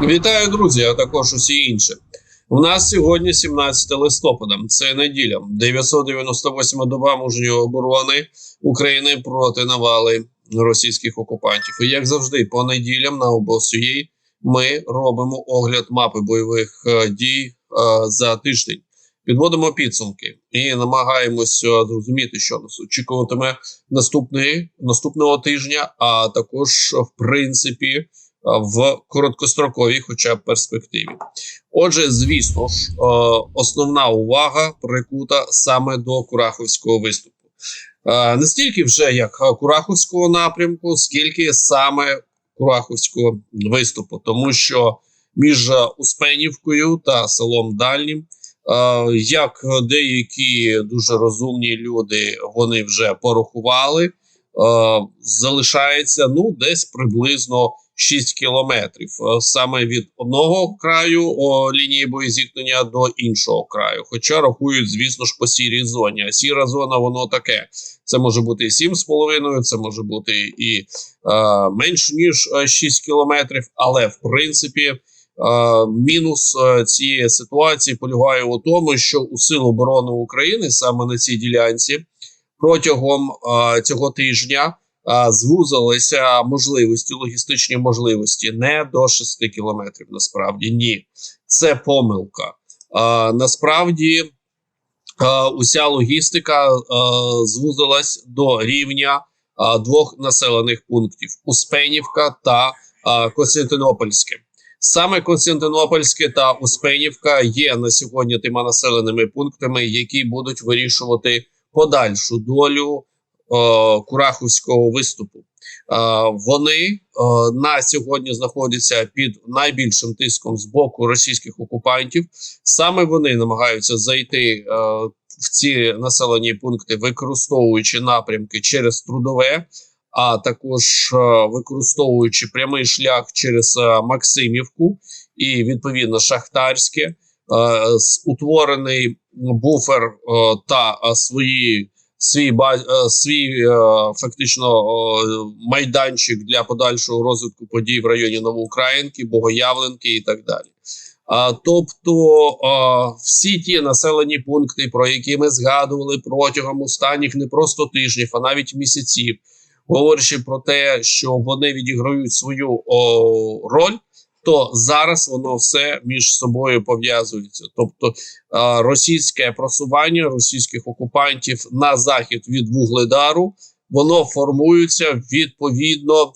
Вітаю, друзі, а також усі інші. У нас сьогодні 17 листопада. Це неділя, 998 доба мужньої оборони України проти навали російських окупантів. І як завжди, по неділям на обосуї ми робимо огляд мапи бойових е, дій е, за тиждень. Підводимо підсумки і намагаємося зрозуміти, що нас очікуватиме наступний наступного тижня, а також в принципі в короткостроковій, хоча б перспективі. Отже, звісно ж, е, основна увага прикута саме до Кураховського виступу. Е, Не стільки вже як Кураховського напрямку, скільки саме Кураховського виступу, тому що між Успенівкою та селом Дальнім, е, як деякі дуже розумні люди вони вже порахували, залишається ну десь приблизно 6 кілометрів е, саме від одного краю о, лінії боєзіткнення до іншого краю. Хоча рахують, звісно ж, по сірій зоні. А сіра зона, воно таке. Це може бути і 7,5, це може бути і е, менш ніж 6 кілометрів, але в принципі. Е, мінус е, цієї ситуації полягає у тому, що у Сил оборони України саме на цій ділянці протягом цього тижня звузилися можливості, логістичні можливості не до 6 кілометрів. Насправді ні, це помилка. А, Насправді а, уся логістика звузилась до рівня двох населених пунктів: Успенівка та а, Константинопольське. Саме Константинопольське та Успенівка є на сьогодні тими населеними пунктами, які будуть вирішувати подальшу долю Е, Кураховського виступу. Е, вони е, на сьогодні знаходяться під найбільшим тиском з боку російських окупантів. Саме вони намагаються зайти в ці населені пункти, використовуючи напрямки через трудове, а також використовуючи прямий шлях через Максимівку і відповідно Шахтарське, утворений буфер та свої свій е, свій е, фактично майданчик для подальшого розвитку подій в районі Новоукраїнки, Богоявленки і так далі. А, Тобто всі ті населені пункти, про які ми згадували протягом останніх не просто тижнів, а навіть місяців, говорячи про те, що вони відіграють свою роль то зараз воно все між собою пов'язується. Тобто російське просування російських окупантів на захід від Вугледару, воно формується відповідно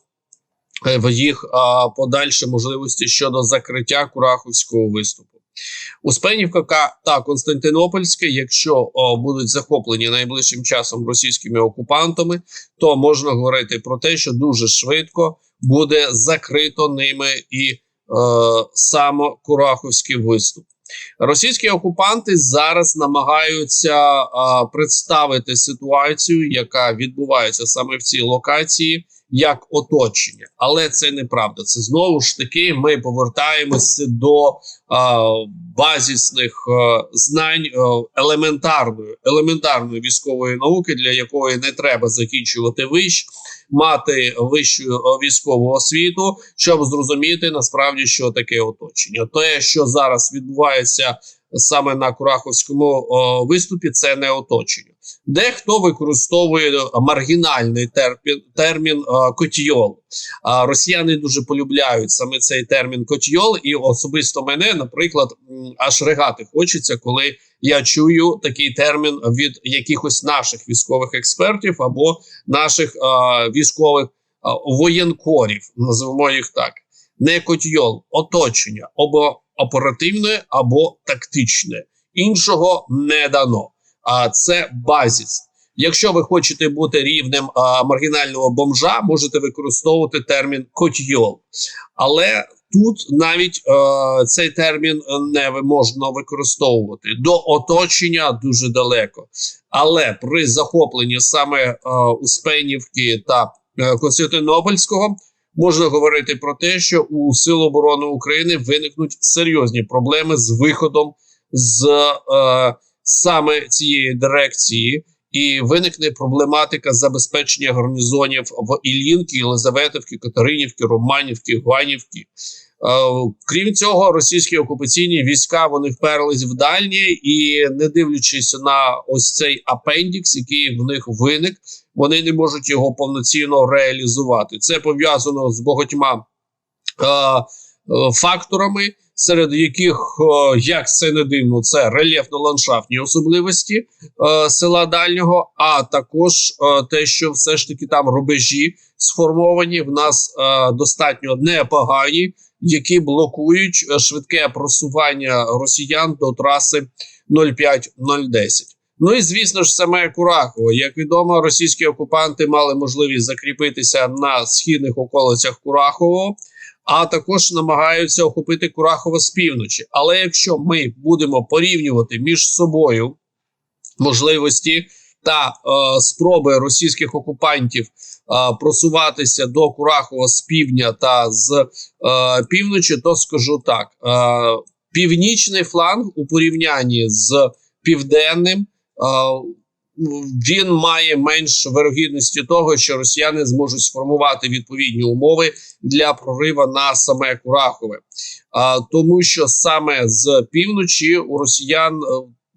е, в їх подальші можливості щодо закриття Кураховського виступу. Успенівка та Константинопольське, якщо о, будуть захоплені найближчим часом російськими окупантами, то можна говорити про те, що дуже швидко буде закрито ними і Е, саме Кураховський виступ. Російські окупанти зараз намагаються а, е, представити ситуацію, яка відбувається саме в цій локації, як оточення, але це неправда. Це знову ж таки. Ми повертаємося до а, базісних а, знань а, елементарної елементарної військової науки, для якої не треба закінчувати вищ, мати вищу військову освіту, щоб зрозуміти насправді, що таке оточення. Те, що зараз відбувається саме на Кураховському о, виступі, це не оточення. Дехто використовує маргінальний термін, термін. А росіяни дуже полюбляють саме цей термін котійол, і особисто мене, наприклад, аж регати хочеться, коли я чую такий термін від якихось наших військових експертів або наших а, військових а, воєнкорів, називаємо їх так. Не котійол, оточення або оперативне або тактичне. Іншого не дано. А це базіс. Якщо ви хочете бути рівнем а, маргінального бомжа, можете використовувати термін котьйол. Але тут навіть а, цей термін не можна використовувати до оточення дуже далеко. Але при захопленні саме а, Успенівки та а, Константинопольського можна говорити про те, що у Сил оборони України виникнуть серйозні проблеми з виходом з е, саме цієї дирекції, і виникне проблематика забезпечення гарнізонів в Іллінки, Єлизаветівки, Катеринівки, Романівки, Гуанівки. Е, Крім цього, російські окупаційні війська вони вперлись в дальні, і не дивлячись на ось цей апендікс, який в них виник, вони не можуть його повноцінно реалізувати. Це пов'язано з багатьма е, е, факторами, серед яких, як це не дивно, це рельєфно-ландшафтні особливості е, села дальнього, а також е, те, що все ж таки там рубежі сформовані в нас е, достатньо непогані, які блокують швидке просування росіян до траси 0,5-0,10. Ну і звісно ж, саме Курахово. Як відомо, російські окупанти мали можливість закріпитися на східних околицях Курахово, а також намагаються охопити Курахово з півночі. Але якщо ми будемо порівнювати між собою можливості та е, спроби російських окупантів е, просуватися до Курахова з півдня та з е, півночі, то скажу так: е, північний фланг у порівнянні з південним. Е, він має менш вирогідності того, що росіяни зможуть сформувати відповідні умови для прорива на саме Курахове, а тому, що саме з півночі у росіян е,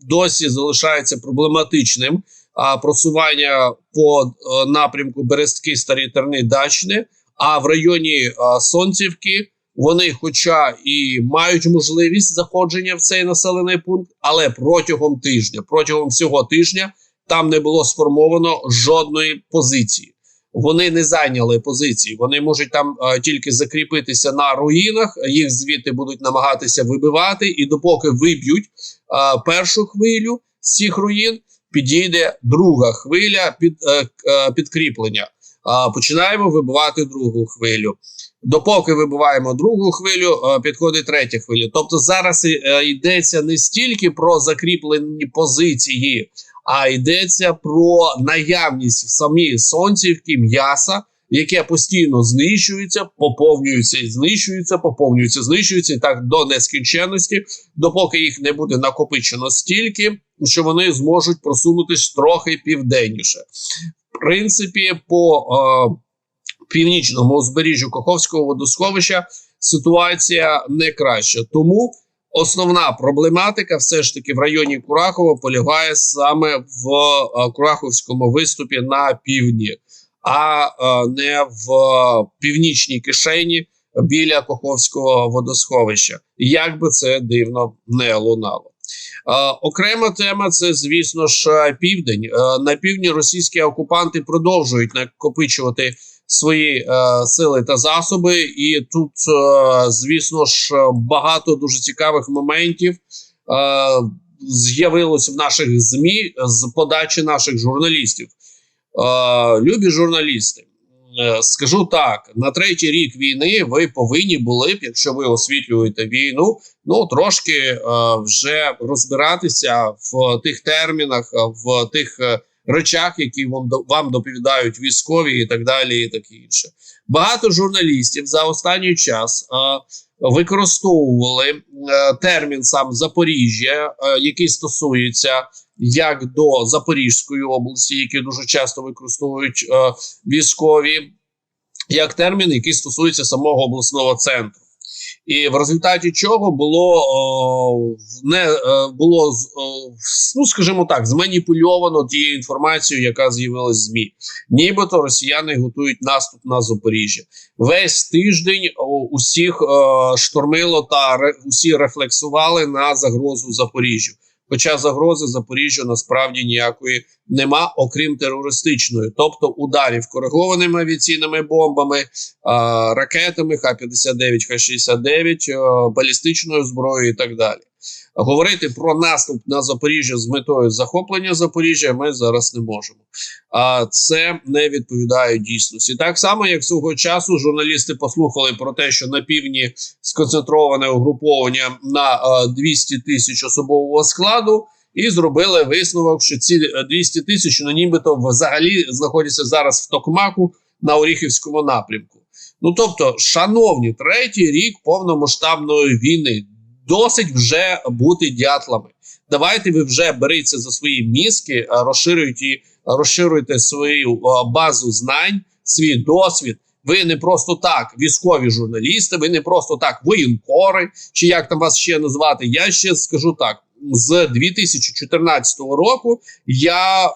досі залишається проблематичним а, просування по напрямку Берестки, Старі Терни, Дачне. А в районі а, Сонцівки вони, хоча і мають можливість заходження в цей населений пункт, але протягом тижня, протягом всього тижня, там не було сформовано жодної позиції. Вони не зайняли позиції. Вони можуть там а, тільки закріпитися на руїнах. Їх звідти будуть намагатися вибивати, і допоки виб'ють а, першу хвилю з цих руїн, підійде друга хвиля під е, е, підкріплення. А, починаємо вибивати другу хвилю. Допоки вибиваємо другу хвилю, е, підходить третя хвиля. Тобто зараз е, йдеться не стільки про закріплені позиції, а йдеться про наявність в самій сонцівки м'яса, яке постійно знищується, поповнюється і знищується, поповнюється, знищується і так до нескінченності, допоки їх не буде накопичено стільки, що вони зможуть просунутись трохи південніше. В принципі, по е, північному узбережжю Каховського водосховища ситуація не краща. Тому основна проблематика, все ж таки, в районі Курахова полягає саме в е, Кураховському виступі на півдні, а е, не в північній кишені біля Каховського водосховища. Як би це дивно не лунало. Е, окрема тема це, звісно ж, південь. На півдні російські окупанти продовжують накопичувати свої е, сили та засоби, і тут, е, звісно ж, багато дуже цікавих моментів. Е, З'явилось в наших змі з подачі наших журналістів. Е, любі журналісти, е, скажу так: на третій рік війни ви повинні були б, якщо ви освітлюєте війну, ну трошки е, вже розбиратися в тих термінах, в тих е, речах, які вам вам доповідають військові, і так далі, і таке інше. Багато журналістів за останній час е, використовували е, термін сам Запоріжжя, е, який стосується як до Запорізької області, які дуже часто використовують е, військові, як термін, який стосується самого обласного центру. І в результаті чого було о, не е, було о, ну скажімо так, зманіпульовано тією інформацією, яка з'явилась в змі. Нібито росіяни готують наступ на Запоріжжя. Весь тиждень о, усіх о, штормило та ре, усі рефлексували на загрозу Запоріжжю. Хоча загрози Запоріжжя насправді ніякої нема, окрім терористичної, тобто ударів коригованими авіаційними бомбами, ракетами Х-59, Х-69, балістичною зброєю і так далі. Говорити про наступ на Запоріжжя з метою захоплення Запоріжжя ми зараз не можемо. А це не відповідає дійсності. Так само, як свого часу журналісти послухали про те, що на півдні сконцентроване угруповання на 200 тисяч особового складу. І зробили висновок, що ці 200 тисяч ну, нібито взагалі знаходяться зараз в Токмаку на Оріхівському напрямку. Ну тобто, шановні, третій рік повномасштабної війни досить вже бути дятлами. Давайте ви вже беріться за свої мізки, а, розширюйте, розширюйте свою базу знань, свій досвід. Ви не просто так військові журналісти, ви не просто так воєнкори, чи як там вас ще назвати. Я ще скажу так: з 2014 року я е,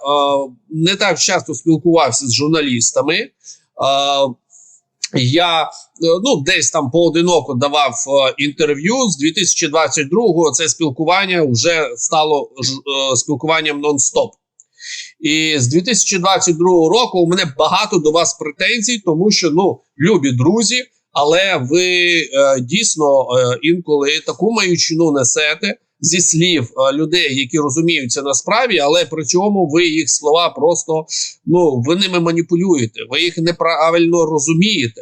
не так часто спілкувався з журналістами. Е, я е, ну десь там поодиноко давав е, інтерв'ю з 2022-го Це спілкування вже стало е, спілкуванням нон-стоп. І з 2022 року у мене багато до вас претензій, тому що ну любі друзі, але ви е, дійсно е, інколи таку маючину несете зі слів е, людей, які розуміються на справі, але при цьому ви їх слова просто ну ви ними маніпулюєте, ви їх неправильно розумієте.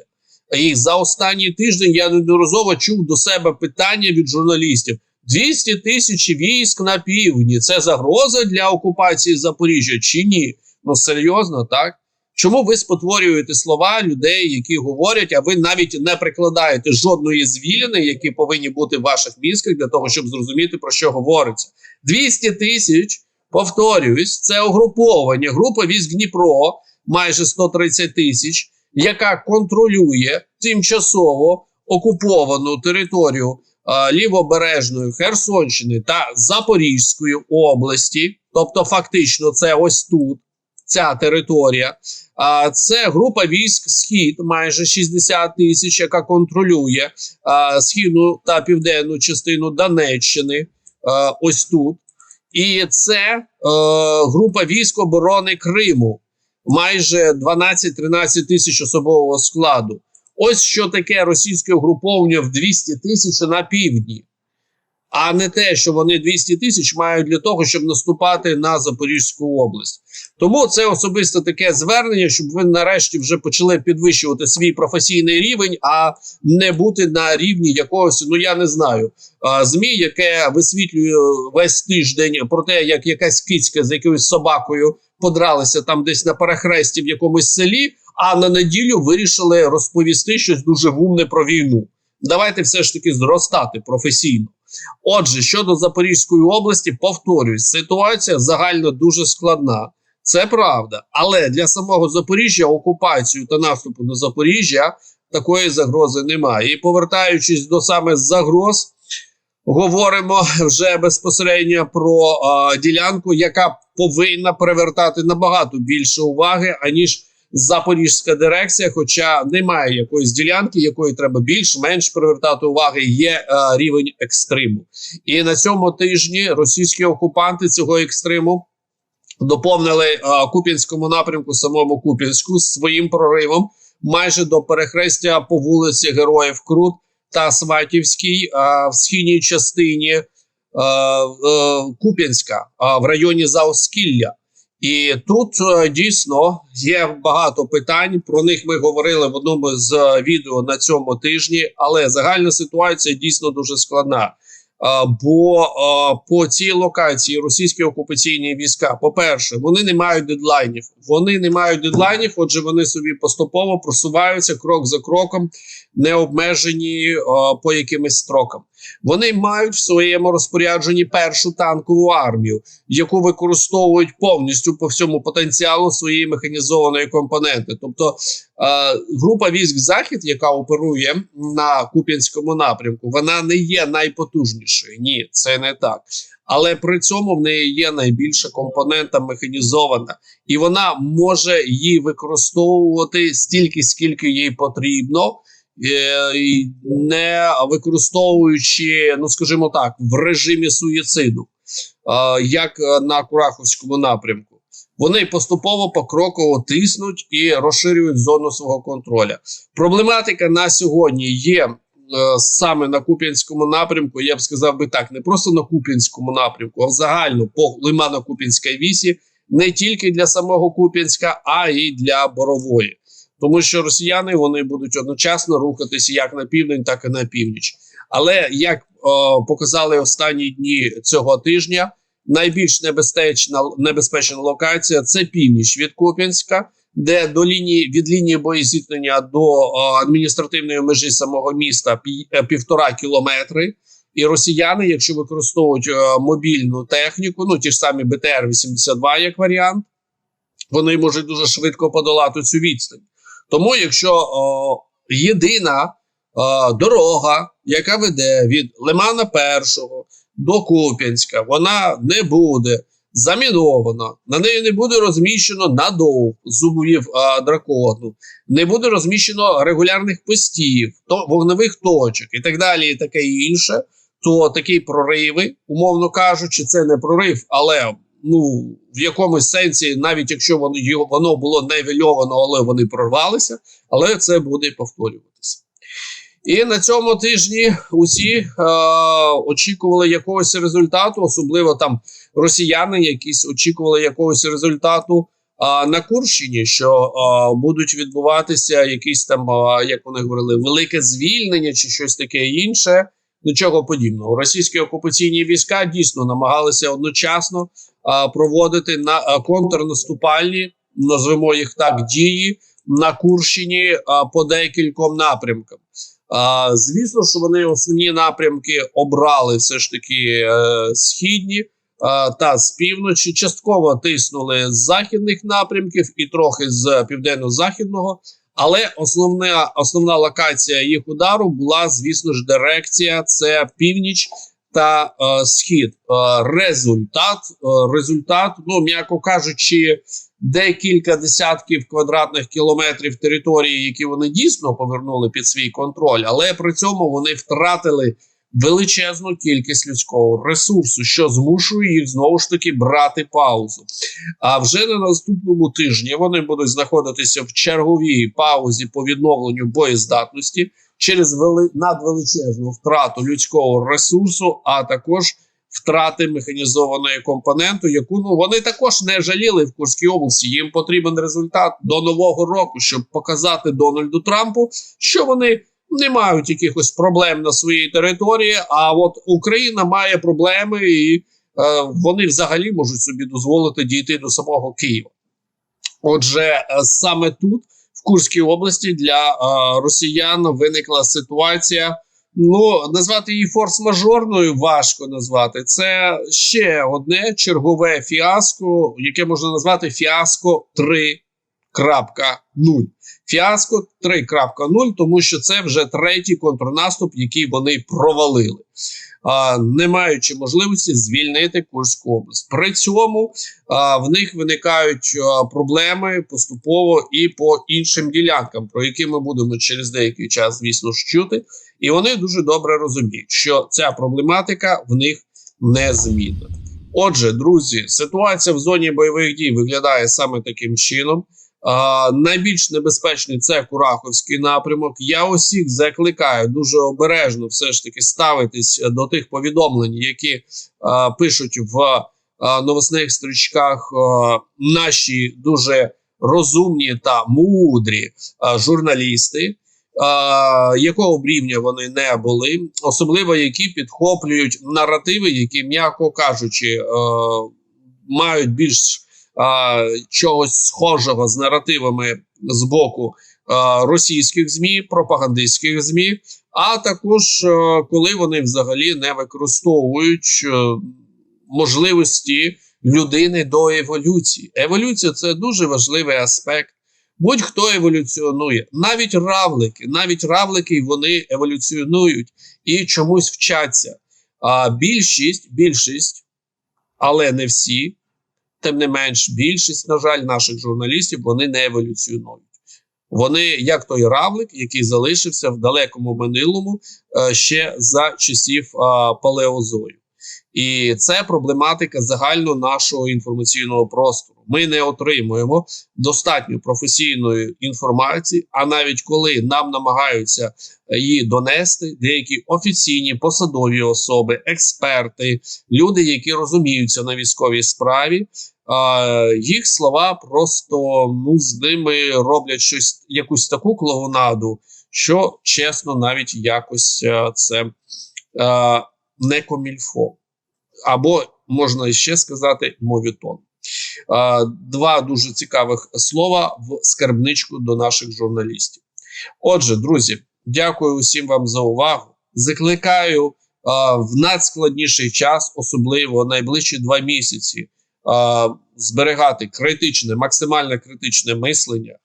І за останній тиждень я неодноразово чув до себе питання від журналістів: 200 тисяч військ на півдні це загроза для окупації Запоріжжя чи ні? Ну серйозно, так? Чому ви спотворюєте слова людей, які говорять, а ви навіть не прикладаєте жодної звілини, які повинні бути в ваших мізках для того, щоб зрозуміти про що говориться? 200 тисяч, повторююсь, це угруповання. Група військ Дніпро, майже 130 тисяч, яка контролює тимчасово окуповану територію а, лівобережної Херсонщини та Запорізької області, тобто, фактично, це ось тут. Ця територія, а це група військ Схід, майже 60 тисяч, яка контролює східну та південну частину Донеччини. Ось тут, і це е, група військ оборони Криму, майже 12-13 тисяч особового складу. Ось що таке російське угруповання в 200 тисяч на півдні, а не те, що вони 200 тисяч мають для того, щоб наступати на Запорізьку область. Тому це особисто таке звернення, щоб ви нарешті вже почали підвищувати свій професійний рівень, а не бути на рівні якогось, ну я не знаю, змі, яке висвітлює весь тиждень про те, як якась кицька з якоюсь собакою подралися там десь на перехресті в якомусь селі. А на неділю вирішили розповісти щось дуже гумне про війну. Давайте все ж таки зростати професійно. Отже, щодо Запорізької області, повторюсь, ситуація загально дуже складна. Це правда. Але для самого Запоріжжя окупацію та наступу на Запоріжжя такої загрози немає. І повертаючись до саме загроз, говоримо вже безпосередньо про а, ділянку, яка повинна привертати набагато більше уваги, аніж Запорізька дирекція, хоча немає якоїсь ділянки, якої треба більш-менш привертати уваги, є е, рівень екстриму. І на цьому тижні російські окупанти цього екстриму доповнили е, Куп'янському напрямку, самому Куп'янську своїм проривом майже до перехрестя по вулиці Героїв Крут та Сватівській е, в східній частині е, е, Куп'янська е, в районі Заоскілля. І тут е, дійсно є багато питань. Про них ми говорили в одному з е, відео на цьому тижні, але загальна ситуація дійсно дуже складна. Бо по цій локації російські окупаційні війська, по-перше, вони не мають дедлайнів. Вони не мають дедлайнів, отже, вони собі поступово просуваються крок за кроком, не обмежені по якимось строкам. Вони мають в своєму розпорядженні першу танкову армію, яку використовують повністю по всьому потенціалу своєї механізованої компоненти. Тобто е, група військ Захід, яка оперує на Куп'янському напрямку, вона не є найпотужнішою. Ні, це не так. Але при цьому в неї є найбільша компонента механізована, і вона може її використовувати стільки, скільки їй потрібно. Е, не використовуючи, ну скажімо так, в режимі суїциду, як на Кураховському напрямку. Вони поступово покроково тиснуть і розширюють зону свого контроля. Проблематика на сьогодні є е, саме на Куп'янському напрямку. Я б сказав би так, не просто на Куп'янському напрямку, а загально по Лимано-Куп'янській вісі, не тільки для самого Куп'янська, а й для Борової тому що росіяни вони будуть одночасно рухатися як на південь, так і на північ. Але як о, показали останні дні цього тижня, найбільш небезпечна небезпечна локація це північ від Куп'янська, де до лінії від лінії боєзіткнення до о, адміністративної межі самого міста пів, е, півтора кілометри. І росіяни, якщо використовують е, мобільну техніку, ну ті ж самі БТР-82 як варіант, вони можуть дуже швидко подолати цю відстань. Тому, якщо о, єдина о, дорога, яка веде від Лимана Першого до Куп'янська, вона не буде замінована, на неї не буде розміщено надовг зубів дракону, не буде розміщено регулярних постів, то вогневих точок і так далі, і таке інше. То такі прориви, умовно кажучи, це не прорив, але ну в якомусь сенсі, навіть якщо воно воно було невельовано, але вони прорвалися, але це буде повторюватися. І на цьому тижні усі е, очікували якогось результату, особливо там росіяни, якісь очікували якогось результату на Курщині, що а, будуть відбуватися якісь там, а, як вони говорили, велике звільнення чи щось таке інше. Нічого подібного. Російські окупаційні війська дійсно намагалися одночасно проводити на контрнаступальні, назвемо їх так, дії на Курщині по декільком напрямкам. Звісно, що вони основні напрямки обрали все ж таки е, східні та з півночі. Частково тиснули з західних напрямків і трохи з південно-західного. Але основна основна локація їх удару була, звісно ж, дирекція це північ та е, схід. Е, результат, е, результат, ну м'яко кажучи, декілька десятків квадратних кілометрів території, які вони дійсно повернули під свій контроль, але при цьому вони втратили величезну кількість людського ресурсу, що змушує їх знову ж таки брати паузу. А вже на наступному тижні вони будуть знаходитися в черговій паузі по відновленню боєздатності через вели... надвеличезну втрату людського ресурсу, а також втрати механізованої компоненту, яку ну вони також не жаліли в Курській області. Їм потрібен результат до нового року, щоб показати Дональду Трампу, що вони. Не мають якихось проблем на своїй території, а от Україна має проблеми, і е, вони взагалі можуть собі дозволити дійти до самого Києва. Отже, е, саме тут, Курській області, для е, росіян виникла ситуація. Ну, назвати її форс-мажорною важко назвати. Це ще одне чергове фіаско, яке можна назвати фіаско 3.0. Фіаско 3.0, тому що це вже третій контрнаступ, який вони провалили, не маючи можливості звільнити Курську область. При цьому а, в них виникають а, проблеми поступово і по іншим ділянкам, про які ми будемо через деякий час, звісно чути. І вони дуже добре розуміють, що ця проблематика в них незмінна. Отже, друзі, ситуація в зоні бойових дій виглядає саме таким чином. Найбільш небезпечний це Кураховський напрямок. Я усіх закликаю дуже обережно все ж таки ставитись до тих повідомлень, які пишуть в новосних стрічках наші дуже розумні та мудрі журналісти. Якого б рівня вони не були, особливо які підхоплюють наративи, які, м'яко кажучи, е, мають більш а, чогось схожого з наративами з боку а, російських змі, пропагандистських змі, а також а, коли вони взагалі не використовують а, можливості людини до еволюції. Еволюція це дуже важливий аспект. Будь-хто еволюціонує, навіть равлики, навіть равлики вони еволюціонують і чомусь вчаться. А більшість, більшість, але не всі, тим не менш, більшість, на жаль, наших журналістів вони не еволюціонують. Вони, як той равлик, який залишився в далекому минулому е, ще за часів палеозою. І це проблематика загально нашого інформаційного простору. Ми не отримуємо достатньо професійної інформації, а навіть коли нам намагаються її донести, деякі офіційні посадові особи, експерти, люди, які розуміються на військовій справі, а, їх слова просто ну з ними роблять щось, якусь таку клоунаду, що чесно, навіть якось а, це а, не комільфо. Або можна ще сказати мовітон. Два дуже цікавих слова в скарбничку до наших журналістів. Отже, друзі, дякую усім вам за увагу. Закликаю в надскладніший час, особливо найближчі два місяці, зберігати критичне, максимально критичне мислення,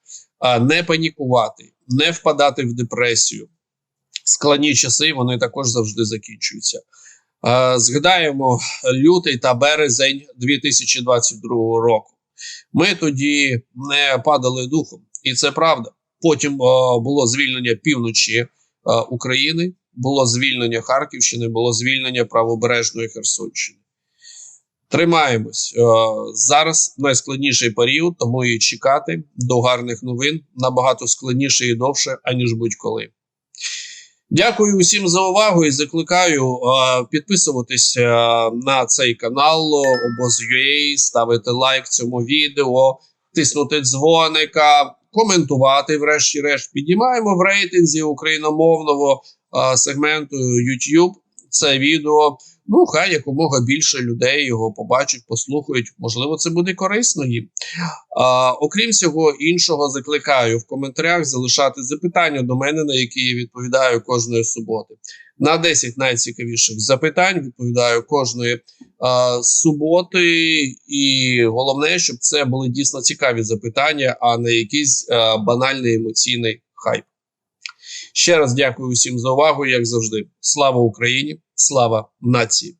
не панікувати, не впадати в депресію. Складні часи вони також завжди закінчуються. А, Згадаємо лютий та березень 2022 року. Ми тоді не падали духом, і це правда. Потім е, було звільнення півночі е, України, було звільнення Харківщини, було звільнення правобережної Херсонщини. Тримаємось Е, зараз найскладніший період, тому і чекати до гарних новин набагато складніше і довше, аніж будь-коли. Дякую усім за увагу і закликаю е, підписуватися на цей канал Обоз.ua, ставити лайк цьому відео, тиснути дзвоника, коментувати, врешті-решт. Піднімаємо в рейтинзі україномовного е, сегменту YouTube це відео. Ну, хай якомога більше людей його побачать, послухають. Можливо, це буде корисно їм. А, окрім всього іншого, закликаю в коментарях залишати запитання до мене, на які я відповідаю кожної суботи. На 10 найцікавіших запитань відповідаю кожної а, суботи. І головне, щоб це були дійсно цікаві запитання, а не якийсь а, банальний емоційний хайп. Ще раз дякую усім за увагу, як завжди. Слава Україні! Слава нації!